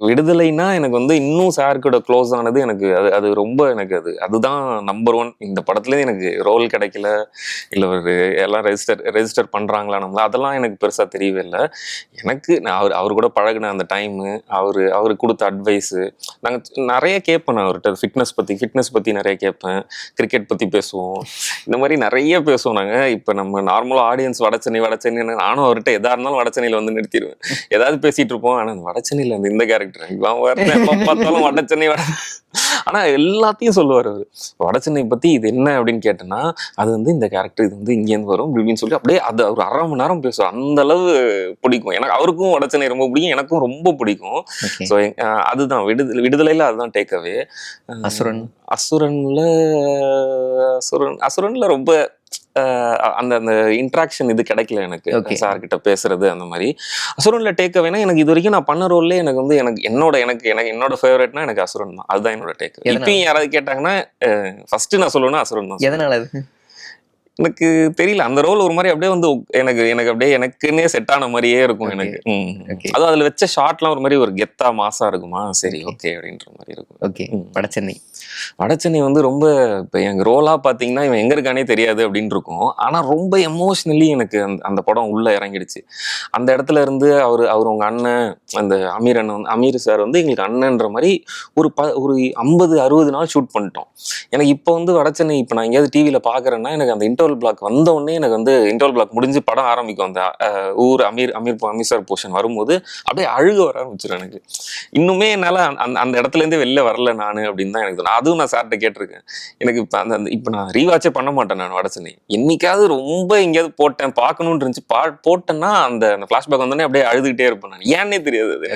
விடுதலைனா எனக்கு வந்து இன்னும் சார் கூட க்ளோஸ் ஆனது எனக்கு அது அது ரொம்ப எனக்கு அது அதுதான் நம்பர் ஒன் இந்த படத்துலேயே எனக்கு ரோல் கிடைக்கல. இல்லை ஒரு எல்லாம் ரெஜிஸ்டர் ரெஜிஸ்டர் பண்ணுறாங்களா நம்மள? அதெல்லாம் எனக்கு பெருசாக தெரியவே இல்லை எனக்கு நான் அவர் அவர் கூட பழகின அந்த டைமு அவர் அவர் கொடுத்த அட்வைஸு நாங்கள் நிறைய கேட்பேன் நான் அவர்கிட்ட. ஃபிட்னஸ் பற்றி ஃபிட்னஸ் பற்றி நிறைய கேட்பேன். கிரிக்கெட் பற்றி பேசுவோம். இந்த மாதிரி நிறைய பேசுவோம் நாங்கள் இப்போ நம்ம நார்மலாக ஆடியன்ஸ் வடச்சென்னை வடச்சென்னை நானும் அவர்கிட்ட எதா இருந்தாலும் வடச்சென்னையில் வந்து நிறுத்திடுவேன் ஏதாவது பேசிகிட்டு இருப்போம். ஆனால் வடச்சென்னையில் அந்த இந்த கேரக்டர் இவன் வரல எப்போ பார்த்தாலும் வடச்சென்னை வட ஆனால் எல்லாத்தையும் சொல்லுவார் அவர். வடச்சென்னை பற்றி இது என்ன அப்படின்னு கேட்டேன்னா அது வந்து இந்த கேரக்டர் இது வந்து இங்கேருந்து வரும் இப்படின்னு சொல்லி அப்படியே அது ஒரு அரை மணி நேரம் பேசுவார். அந்த அளவு பிடிக்கும். எனக்கு அவருக்கும் வடச்சென்னை ரொம்ப பிடிக்கும் எனக்கும் ரொம்ப பிடிக்கும். ஸோ அதுதான். விடுதலை விடுதலையில் அதுதான் டேக்அவே அசுரன். அசுரன்ல அசுரன் அசுரன்ல ரொம்ப அந்த அந்த இன்ட்ராக்ஷன் இது கிடைக்கல எனக்கு. சார் கிட்ட பேசுறது அந்த மாதிரி. அசுரன்ல டேக் அவேனா எனக்கு இது வரைக்கும் நான் பண்ண ரோல்லே எனக்கு வந்து எனக்கு என்னோட எனக்கு எனக்கு என்னோட ஃபேவரட்னா எனக்கு அசுரன் தான். அதுதான் என்னோட டேக்? இப்பயும் யாராவது கேட்டாங்கன்னா ஃபர்ஸ்ட் நான் சொல்லுவேன்னா அசுரன் தான் எதனால எனக்கு தெரியல. அந்த ரோல் ஒரு மாதிரி அப்படியே வந்து எனக்கு எனக்கு அப்படியே எனக்குன்னே செட் ஆன மாதிரியே இருக்கும். எனக்கு. அதுவும் அதுல வச்ச ஷார்ட்லாம் ஒரு மாதிரி ஒரு கெத்தா மாசா இருக்குமா? சரி ஓகே அப்படின்ற மாதிரி இருக்கும். ஓகே ம். வடசென்னை வடச்சென்னை வந்து ரொம்ப இப்போ எங்க ரோலா பாத்தீங்கன்னா இவன் எங்க இருக்கானே தெரியாது அப்படின்னு இருக்கும். ஆனா ரொம்ப எமோஷ்னலி எனக்கு அந்த படம் உள்ள இறங்கிடுச்சு. அந்த இடத்துல இருந்து அவர் அவர் உங்க அண்ணன் அந்த அமீர் அண்ணன் அமீர் சார் வந்து எங்களுக்கு அண்ணன்ற மாதிரி ஒரு ப ஒரு ஐம்பது அறுபது நாள் ஷூட் பண்ணிட்டோம். எனக்கு இப்போ வந்து வடச்சென்னை இப்போ நான் எங்கேயாவது டிவியில் பார்க்குறேன்னா எனக்கு அந்த இன்டர்வல் பிளாக் வந்த உடனே எனக்கு வந்து இன்டர்வல் பிளாக் முடிஞ்சு படம் ஆரம்பிக்கும். அந்த ஊர் அமீர் அமீர் அமீர் சார் போர்ஷன் வரும்போது அப்படியே அழுக வர ஆரம்பிச்சிடும் எனக்கு. இன்னுமே என்னால் அந்த அந்த இடத்துல இருந்தே வெளில வரல நான் அப்படின்னு தான் எனக்கு தோணும். அதுவும் நான் சார்கிட்ட கேட்டிருக்கேன். எனக்கு இப்போ அந்த அந்த- இப்போ நான் ரீவாச்சே பண்ண மாட்டேன் நான் வடச்சென்னை என்னைக்காவது ரொம்ப எங்கேயாவது போட்டேன் பார்க்கணுன்னு இருந்துச்சு. பா போட்டேன்னா அந்த அந்த ஃப்ளாஷ்பேக் வந்தோடனே அப்படியே அழுதுகிட்டே இருப்பேன் நான். ஏன்னே தெரியாது